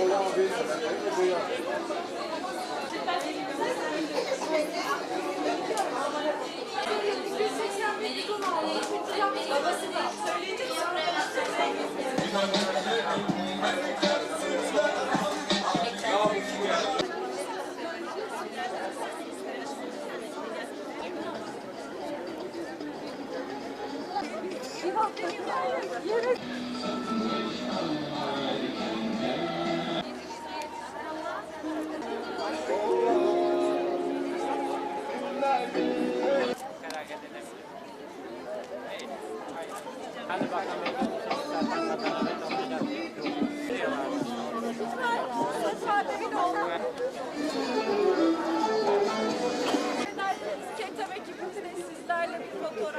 Ketem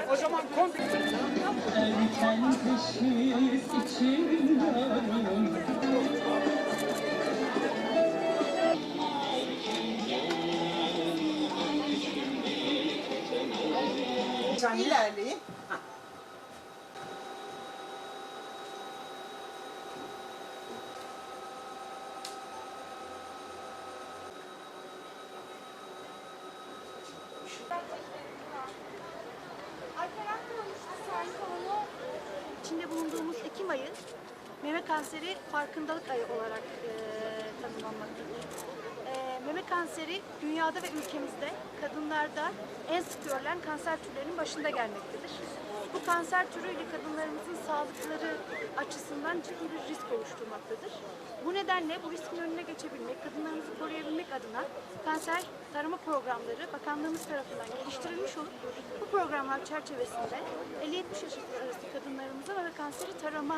O komple Erken ilerleyin. İçinde bulunduğumuz Ekim ayı meme kanseri farkındalık ayı olarak e, kanseri dünyada ve ülkemizde kadınlarda en sık görülen kanser türlerinin başında gelmektedir. Bu kanser türüyle kadınlarımızın sağlıkları açısından ciddi bir risk oluşturmaktadır. Bu nedenle bu riskin önüne geçebilmek, kadınlarımızı koruyabilmek adına kanser tarama programları bakanlığımız tarafından geliştirilmiş olup bu programlar çerçevesinde 50-70 yaş arası kadınlarımıza kanseri tarama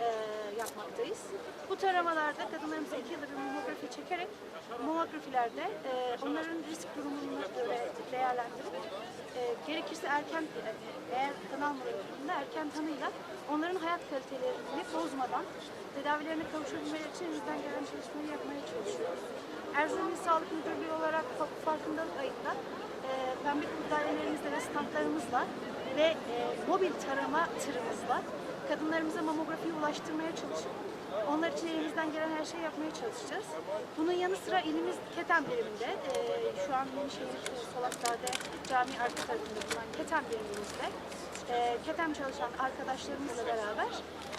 e, yapmaktayız. Bu taramalarda kadınlarımıza iki yılda bir mamografi çekerek mamografilerde e, onların risk durumunu göre değerlendirip e, gerekirse erken e, eğer kan almaları durumunda erken tanıyla onların hayat kalitelerini bozmadan tedavilerine kavuşabilmeleri için elimizden gelen çalışmayı yapmaya çalışıyoruz. Erzurum İl Sağlık Müdürlüğü olarak fa- farkındalık ayında e, pembe kurtariyelerimizle ve standlarımızla ve e, mobil tarama tırımızla kadınlarımıza mamografiyi ulaştırmaya çalışıp onlar için elimizden gelen her şeyi yapmaya çalışacağız. Bunun yanı sıra ilimiz Keten biriminde, e, şu an Yenişehir e, Solaklar'da cami arka tarafında bulunan Keten birimimizde e, Keten çalışan arkadaşlarımızla beraber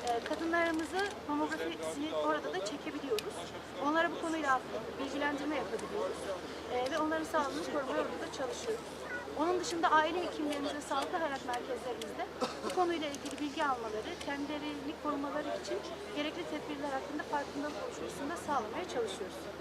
e, kadınlarımızı mamografisini orada da çekebiliyoruz. Onlara bu konuyla bilgilendirme yapabiliyoruz. E, ve onların sağlığını korumaya orada da çalışıyoruz. Onun dışında aile hekimlerimiz ve sağlıklı hayat merkezlerimizde bu konuyla ilgili bilgi almaları, kendilerini korumaları için gerekli tedbirler hakkında farkındalık oluşmasını da sağlamaya çalışıyoruz.